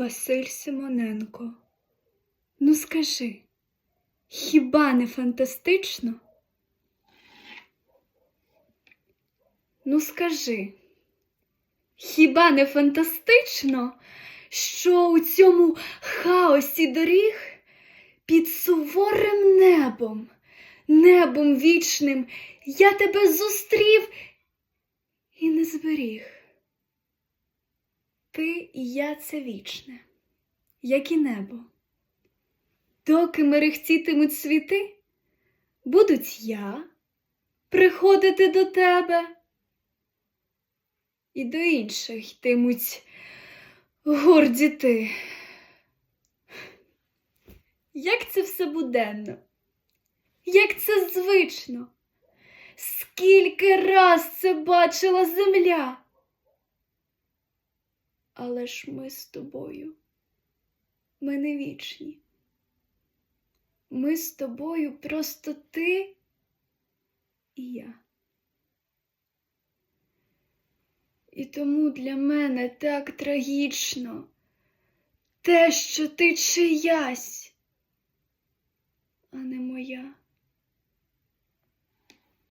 Василь Симоненко. Ну скажи, хіба не фантастично? Ну скажи, хіба не фантастично, що у цьому хаосі доріг під суворим небом, небом вічним я тебе зустрів і не зберіг. Ти і я це вічне, як і небо. Доки мерехтітимуть світи, будуть я приходити до тебе, і до інших йтимуть горді ти. Як це все буденно, як це звично, скільки раз це бачила земля. Але ж ми з тобою, ми не вічні. Ми з тобою просто ти і я. І тому для мене так трагічно те, що ти чиясь, а не моя.